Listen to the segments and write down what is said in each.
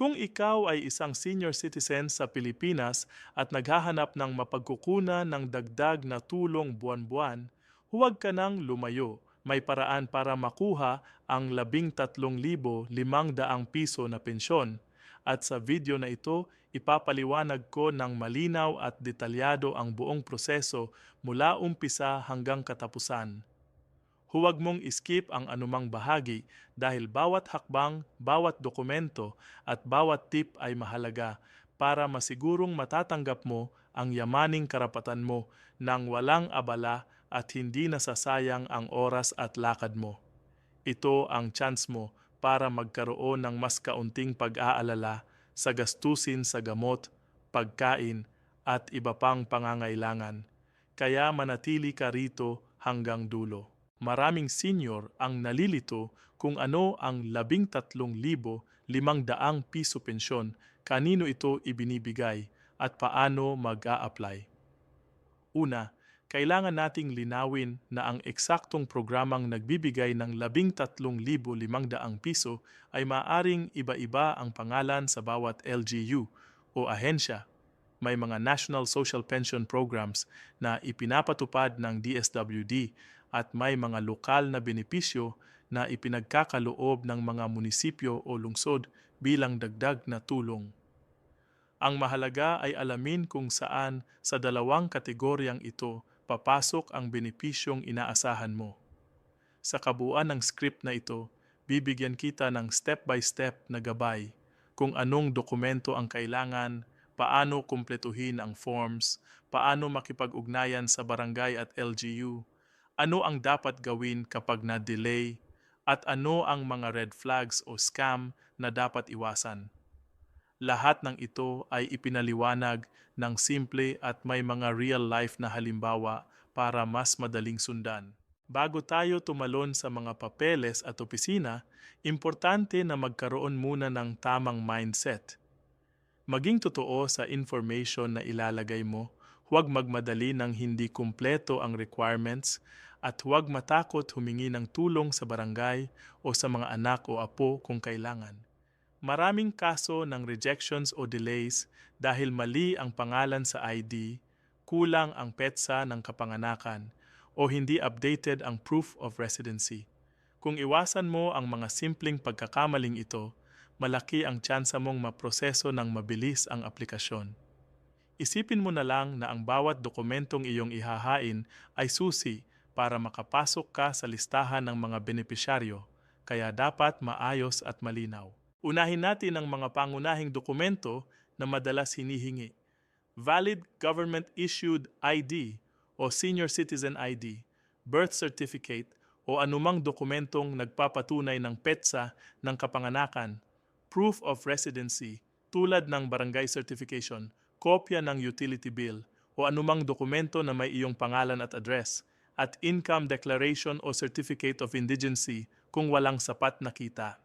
Kung ikaw ay isang senior citizen sa Pilipinas at naghahanap ng mapagkukunan ng dagdag na tulong buwan-buwan, huwag ka nang lumayo. May paraan para makuha ang 13,500 piso na pensyon. At sa video na ito, ipapaliwanag ko ng malinaw at detalyado ang buong proseso mula umpisa hanggang katapusan. Huwag mong skip ang anumang bahagi dahil bawat hakbang, bawat dokumento at bawat tip ay mahalaga para masigurong matatanggap mo ang yamaning karapatan mo nang walang abala at hindi nasasayang ang oras at lakad mo. Ito ang chance mo para magkaroon ng mas kaunting pag-aalala sa gastusin sa gamot, pagkain at iba pang pangangailangan. Kaya manatili ka rito hanggang dulo maraming senior ang nalilito kung ano ang 13,500 piso pensyon, kanino ito ibinibigay at paano mag-a-apply. Una, kailangan nating linawin na ang eksaktong programang nagbibigay ng 13,500 piso ay maaring iba-iba ang pangalan sa bawat LGU o ahensya. May mga National Social Pension Programs na ipinapatupad ng DSWD at may mga lokal na benepisyo na ipinagkakaloob ng mga munisipyo o lungsod bilang dagdag na tulong. Ang mahalaga ay alamin kung saan sa dalawang kategoryang ito papasok ang benepisyong inaasahan mo. Sa kabuuan ng script na ito, bibigyan kita ng step-by-step na gabay kung anong dokumento ang kailangan, paano kumpletuhin ang forms, paano makipag-ugnayan sa barangay at LGU, ano ang dapat gawin kapag na-delay, at ano ang mga red flags o scam na dapat iwasan. Lahat ng ito ay ipinaliwanag ng simple at may mga real-life na halimbawa para mas madaling sundan. Bago tayo tumalon sa mga papeles at opisina, importante na magkaroon muna ng tamang mindset. Maging totoo sa information na ilalagay mo, huwag magmadali ng hindi kumpleto ang requirements at huwag matakot humingi ng tulong sa barangay o sa mga anak o apo kung kailangan. Maraming kaso ng rejections o delays dahil mali ang pangalan sa ID, kulang ang petsa ng kapanganakan, o hindi updated ang proof of residency. Kung iwasan mo ang mga simpleng pagkakamaling ito, malaki ang tsansa mong maproseso ng mabilis ang aplikasyon. Isipin mo na lang na ang bawat dokumentong iyong ihahain ay susi para makapasok ka sa listahan ng mga benepisyaryo, kaya dapat maayos at malinaw. Unahin natin ang mga pangunahing dokumento na madalas hinihingi. Valid Government-Issued ID o Senior Citizen ID, Birth Certificate o anumang dokumentong nagpapatunay ng petsa ng kapanganakan, Proof of Residency tulad ng Barangay Certification, kopya ng utility bill o anumang dokumento na may iyong pangalan at address, at income declaration o certificate of indigency kung walang sapat na kita.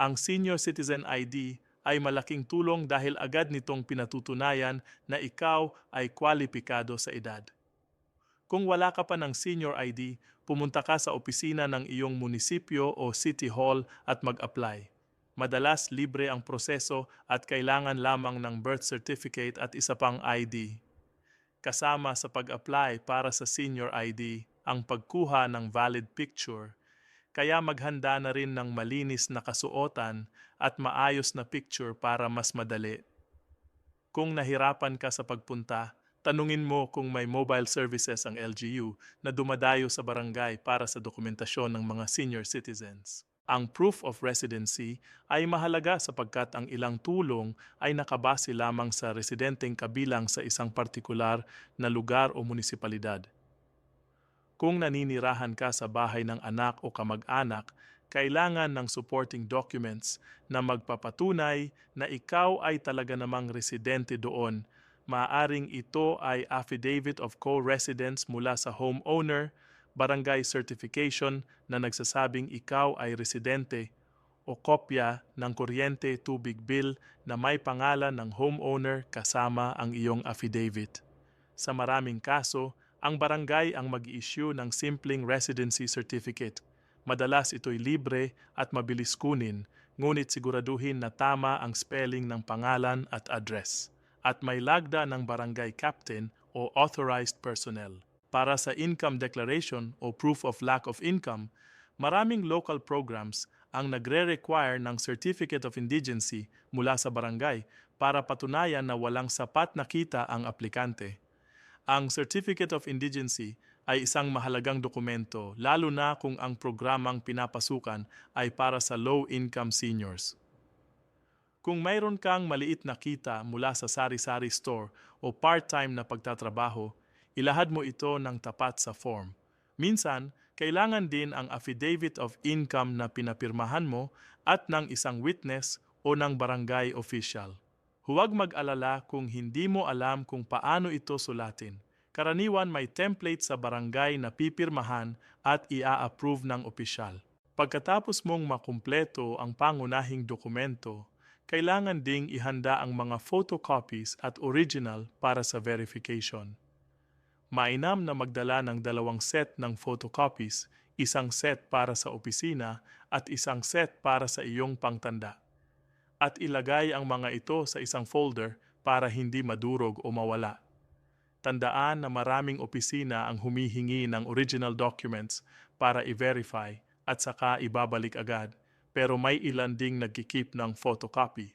Ang Senior Citizen ID ay malaking tulong dahil agad nitong pinatutunayan na ikaw ay kwalipikado sa edad. Kung wala ka pa ng Senior ID, pumunta ka sa opisina ng iyong munisipyo o city hall at mag-apply. Madalas libre ang proseso at kailangan lamang ng birth certificate at isa pang ID kasama sa pag-apply para sa senior ID ang pagkuha ng valid picture, kaya maghanda na rin ng malinis na kasuotan at maayos na picture para mas madali. Kung nahirapan ka sa pagpunta, tanungin mo kung may mobile services ang LGU na dumadayo sa barangay para sa dokumentasyon ng mga senior citizens. Ang proof of residency ay mahalaga sapagkat ang ilang tulong ay nakabase lamang sa residenteng kabilang sa isang partikular na lugar o munisipalidad. Kung naninirahan ka sa bahay ng anak o kamag-anak, kailangan ng supporting documents na magpapatunay na ikaw ay talaga namang residente doon. Maaring ito ay affidavit of co-residence mula sa homeowner, barangay certification na nagsasabing ikaw ay residente o kopya ng kuryente tubig bill na may pangalan ng homeowner kasama ang iyong affidavit. Sa maraming kaso, ang barangay ang mag-issue ng simpleng residency certificate. Madalas ito'y libre at mabilis kunin, ngunit siguraduhin na tama ang spelling ng pangalan at address at may lagda ng barangay captain o authorized personnel. Para sa income declaration o proof of lack of income, maraming local programs ang nagre-require ng Certificate of Indigency mula sa barangay para patunayan na walang sapat na kita ang aplikante. Ang Certificate of Indigency ay isang mahalagang dokumento lalo na kung ang programang pinapasukan ay para sa low-income seniors. Kung mayroon kang maliit na kita mula sa sari-sari store o part-time na pagtatrabaho, ilahad mo ito ng tapat sa form. Minsan, kailangan din ang affidavit of income na pinapirmahan mo at ng isang witness o ng barangay official. Huwag mag-alala kung hindi mo alam kung paano ito sulatin. Karaniwan may template sa barangay na pipirmahan at ia-approve ng opisyal. Pagkatapos mong makumpleto ang pangunahing dokumento, kailangan ding ihanda ang mga photocopies at original para sa verification. Mainam na magdala ng dalawang set ng photocopies, isang set para sa opisina at isang set para sa iyong pangtanda. At ilagay ang mga ito sa isang folder para hindi madurog o mawala. Tandaan na maraming opisina ang humihingi ng original documents para i-verify at saka ibabalik agad pero may ilan ding nagkikip ng photocopy.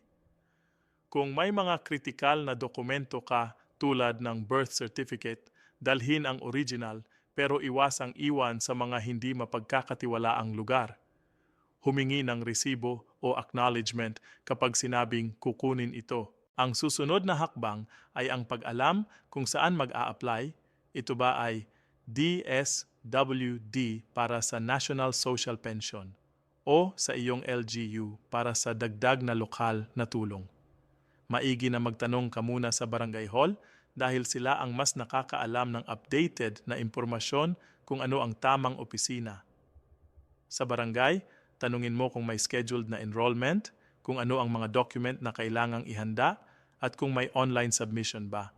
Kung may mga kritikal na dokumento ka tulad ng birth certificate, dalhin ang original pero iwasang iwan sa mga hindi mapagkakatiwalaang lugar. Humingi ng resibo o acknowledgement kapag sinabing kukunin ito. Ang susunod na hakbang ay ang pag-alam kung saan mag-a-apply. Ito ba ay DSWD para sa National Social Pension o sa iyong LGU para sa dagdag na lokal na tulong. Maigi na magtanong ka muna sa barangay hall dahil sila ang mas nakakaalam ng updated na impormasyon kung ano ang tamang opisina. Sa barangay, tanungin mo kung may scheduled na enrollment, kung ano ang mga document na kailangang ihanda, at kung may online submission ba.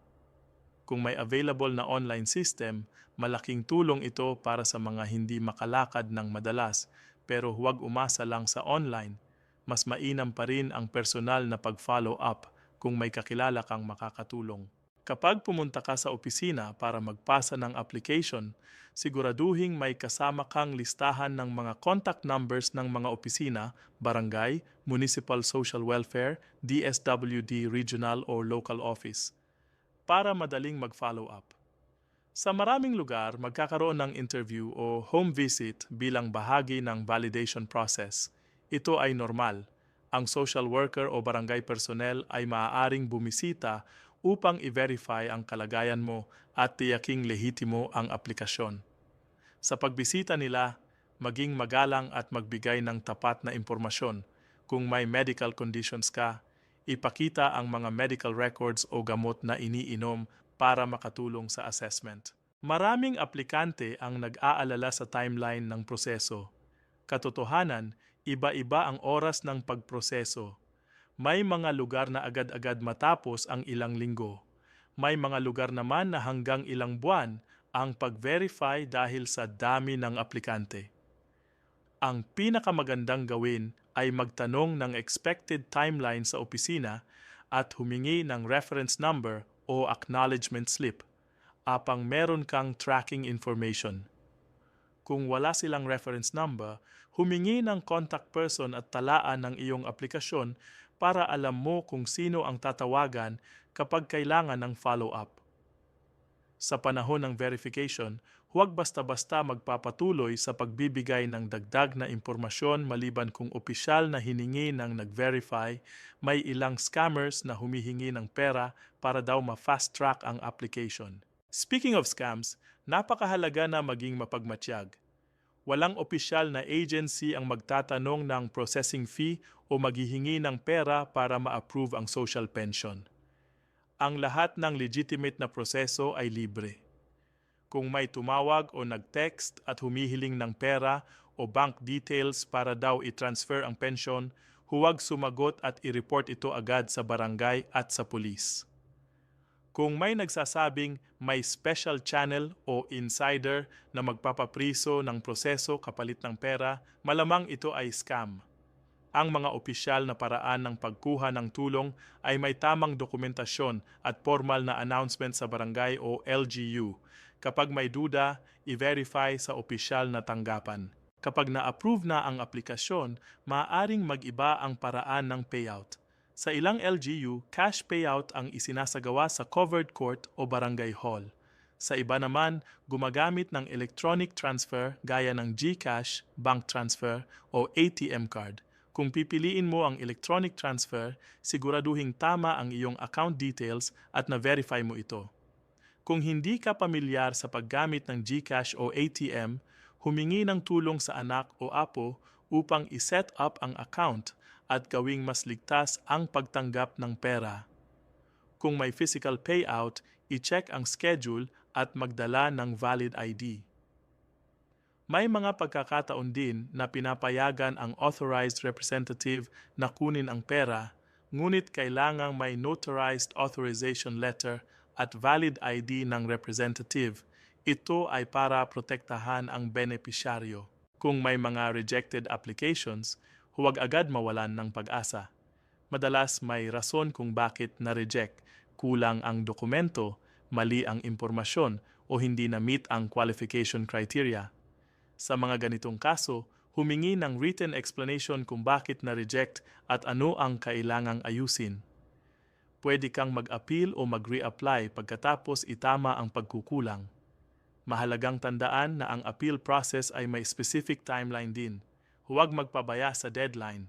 Kung may available na online system, malaking tulong ito para sa mga hindi makalakad ng madalas pero huwag umasa lang sa online. Mas mainam pa rin ang personal na pag-follow up kung may kakilala kang makakatulong. Kapag pumunta ka sa opisina para magpasa ng application, siguraduhing may kasama kang listahan ng mga contact numbers ng mga opisina, barangay, municipal social welfare, DSWD regional or local office para madaling mag-follow up. Sa maraming lugar, magkakaroon ng interview o home visit bilang bahagi ng validation process. Ito ay normal. Ang social worker o barangay personnel ay maaaring bumisita upang i-verify ang kalagayan mo at tiyaking lehitimo ang aplikasyon. Sa pagbisita nila, maging magalang at magbigay ng tapat na impormasyon. Kung may medical conditions ka, ipakita ang mga medical records o gamot na iniinom para makatulong sa assessment. Maraming aplikante ang nag-aalala sa timeline ng proseso. Katotohanan, iba-iba ang oras ng pagproseso. May mga lugar na agad-agad matapos ang ilang linggo. May mga lugar naman na hanggang ilang buwan ang pag-verify dahil sa dami ng aplikante. Ang pinakamagandang gawin ay magtanong ng expected timeline sa opisina at humingi ng reference number o acknowledgement slip apang meron kang tracking information. Kung wala silang reference number, humingi ng contact person at talaan ng iyong aplikasyon para alam mo kung sino ang tatawagan kapag kailangan ng follow-up. Sa panahon ng verification, huwag basta-basta magpapatuloy sa pagbibigay ng dagdag na impormasyon maliban kung opisyal na hiningi ng nag-verify, may ilang scammers na humihingi ng pera para daw ma-fast track ang application. Speaking of scams, napakahalaga na maging mapagmatsyag. Walang opisyal na agency ang magtatanong ng processing fee o maghihingi ng pera para ma-approve ang social pension. Ang lahat ng legitimate na proseso ay libre. Kung may tumawag o nag-text at humihiling ng pera o bank details para daw i-transfer ang pension, huwag sumagot at i-report ito agad sa barangay at sa pulis. Kung may nagsasabing may special channel o insider na magpapapriso ng proseso kapalit ng pera, malamang ito ay scam. Ang mga opisyal na paraan ng pagkuha ng tulong ay may tamang dokumentasyon at formal na announcement sa barangay o LGU. Kapag may duda, i-verify sa opisyal na tanggapan. Kapag na-approve na ang aplikasyon, maaaring mag-iba ang paraan ng payout. Sa ilang LGU, cash payout ang isinasagawa sa covered court o barangay hall. Sa iba naman, gumagamit ng electronic transfer gaya ng GCash, bank transfer o ATM card. Kung pipiliin mo ang electronic transfer, siguraduhing tama ang iyong account details at na-verify mo ito. Kung hindi ka pamilyar sa paggamit ng GCash o ATM, humingi ng tulong sa anak o apo upang iset up ang account at gawing mas ligtas ang pagtanggap ng pera. Kung may physical payout, i-check ang schedule at magdala ng valid ID. May mga pagkakataon din na pinapayagan ang authorized representative na kunin ang pera, ngunit kailangang may notarized authorization letter at valid ID ng representative. Ito ay para protektahan ang benepisyaryo. Kung may mga rejected applications, huwag agad mawalan ng pag-asa. Madalas may rason kung bakit na-reject, kulang ang dokumento, mali ang impormasyon o hindi na-meet ang qualification criteria. Sa mga ganitong kaso, humingi ng written explanation kung bakit na-reject at ano ang kailangang ayusin. Pwede kang mag-appeal o mag-reapply pagkatapos itama ang pagkukulang. Mahalagang tandaan na ang appeal process ay may specific timeline din. Huwag magpabaya sa deadline.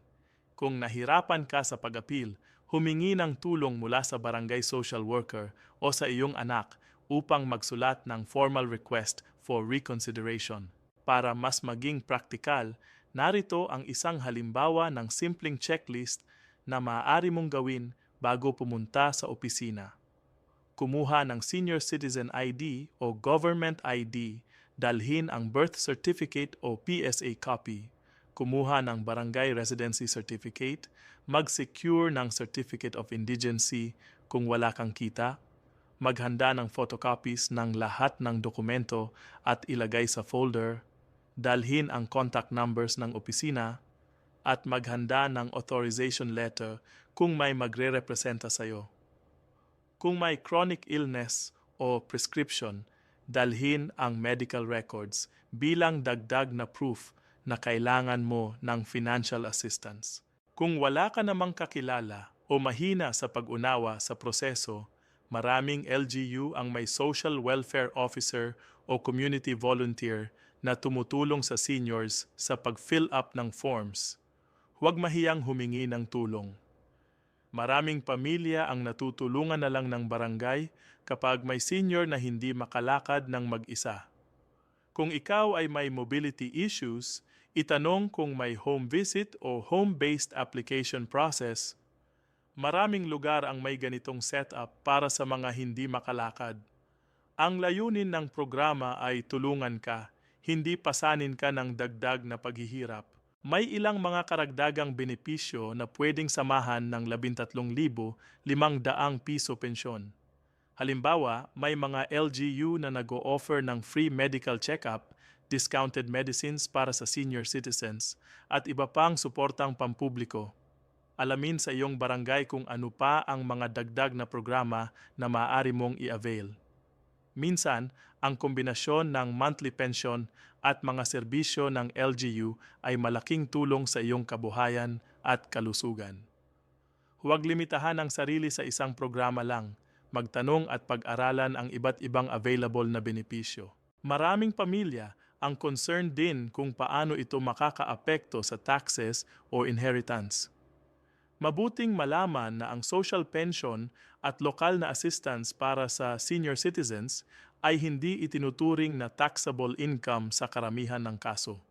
Kung nahirapan ka sa pag-appeal, humingi ng tulong mula sa barangay social worker o sa iyong anak upang magsulat ng formal request for reconsideration. Para mas maging praktikal, narito ang isang halimbawa ng simpleng checklist na maaari mong gawin bago pumunta sa opisina. Kumuha ng Senior Citizen ID o Government ID, dalhin ang Birth Certificate o PSA copy, kumuha ng Barangay Residency Certificate, mag-secure ng Certificate of Indigency kung wala kang kita, maghanda ng photocopies ng lahat ng dokumento at ilagay sa folder, dalhin ang contact numbers ng opisina, at maghanda ng authorization letter kung may magre-representa sa iyo. Kung may chronic illness o prescription, dalhin ang medical records bilang dagdag na proof na kailangan mo ng financial assistance. Kung wala ka namang kakilala o mahina sa pag-unawa sa proseso, maraming LGU ang may social welfare officer o community volunteer na tumutulong sa seniors sa pag-fill up ng forms. Huwag mahiyang humingi ng tulong. Maraming pamilya ang natutulungan na lang ng barangay kapag may senior na hindi makalakad ng mag-isa. Kung ikaw ay may mobility issues, itanong kung may home visit o home-based application process. Maraming lugar ang may ganitong setup para sa mga hindi makalakad. Ang layunin ng programa ay tulungan ka, hindi pasanin ka ng dagdag na paghihirap. May ilang mga karagdagang benepisyo na pwedeng samahan ng 13,500 piso pensyon. Halimbawa, may mga LGU na nag-o-offer ng free medical check-up, discounted medicines para sa senior citizens, at iba pang suportang pampubliko. Alamin sa iyong barangay kung ano pa ang mga dagdag na programa na maaari mong i-avail. Minsan, ang kombinasyon ng monthly pension at mga serbisyo ng LGU ay malaking tulong sa iyong kabuhayan at kalusugan. Huwag limitahan ang sarili sa isang programa lang. Magtanong at pag-aralan ang iba't ibang available na benepisyo. Maraming pamilya ang concerned din kung paano ito makakaapekto sa taxes o inheritance. Mabuting malaman na ang social pension at lokal na assistance para sa senior citizens ay hindi itinuturing na taxable income sa karamihan ng kaso.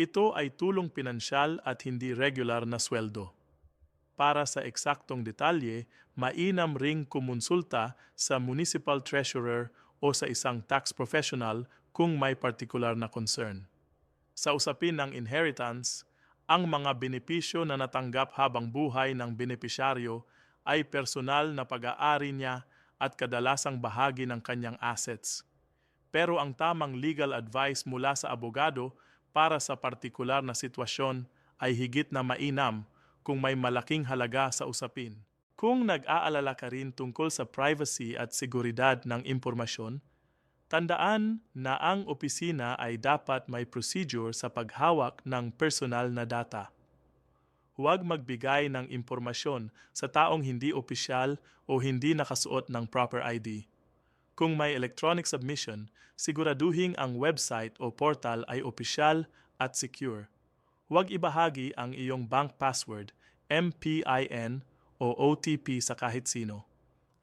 Ito ay tulong pinansyal at hindi regular na sweldo. Para sa eksaktong detalye, mainam ring kumonsulta sa municipal treasurer o sa isang tax professional kung may partikular na concern. Sa usapin ng inheritance, ang mga benepisyo na natanggap habang buhay ng benepisyaryo ay personal na pag-aari niya at kadalasang bahagi ng kanyang assets. Pero ang tamang legal advice mula sa abogado para sa partikular na sitwasyon ay higit na mainam kung may malaking halaga sa usapin. Kung nag-aalala ka rin tungkol sa privacy at seguridad ng impormasyon, tandaan na ang opisina ay dapat may procedure sa paghawak ng personal na data. Huwag magbigay ng impormasyon sa taong hindi opisyal o hindi nakasuot ng proper ID. Kung may electronic submission, siguraduhin ang website o portal ay opisyal at secure. Huwag ibahagi ang iyong bank password, MPIN o OTP sa kahit sino.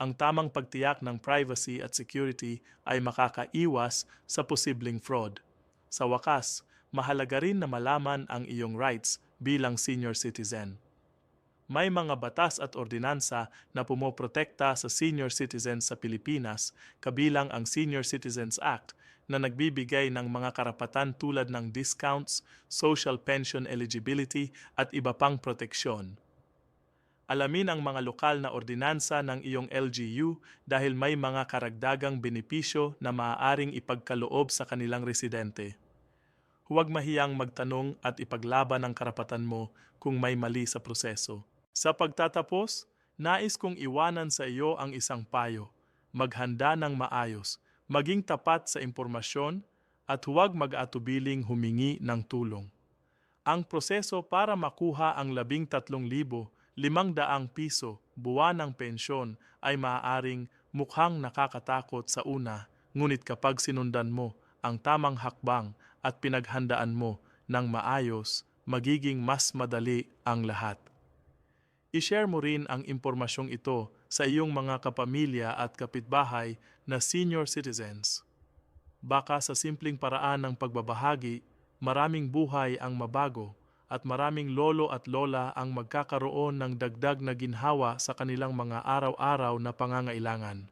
Ang tamang pagtiyak ng privacy at security ay makakaiwas sa posibleng fraud. Sa wakas, mahalaga rin na malaman ang iyong rights bilang senior citizen. May mga batas at ordinansa na pumoprotekta sa senior citizens sa Pilipinas, kabilang ang Senior Citizens Act na nagbibigay ng mga karapatan tulad ng discounts, social pension eligibility at iba pang proteksyon. Alamin ang mga lokal na ordinansa ng iyong LGU dahil may mga karagdagang benepisyo na maaaring ipagkaloob sa kanilang residente. Huwag mahiyang magtanong at ipaglaban ang karapatan mo kung may mali sa proseso. Sa pagtatapos, nais kong iwanan sa iyo ang isang payo. Maghanda ng maayos, maging tapat sa impormasyon, at huwag mag-atubiling humingi ng tulong. Ang proseso para makuha ang labing tatlong libo, limang daang piso buwan ng pensyon ay maaaring mukhang nakakatakot sa una, ngunit kapag sinundan mo ang tamang hakbang at pinaghandaan mo ng maayos, magiging mas madali ang lahat. I-share mo rin ang impormasyong ito sa iyong mga kapamilya at kapitbahay na senior citizens. Baka sa simpleng paraan ng pagbabahagi, maraming buhay ang mabago at maraming lolo at lola ang magkakaroon ng dagdag na ginhawa sa kanilang mga araw-araw na pangangailangan.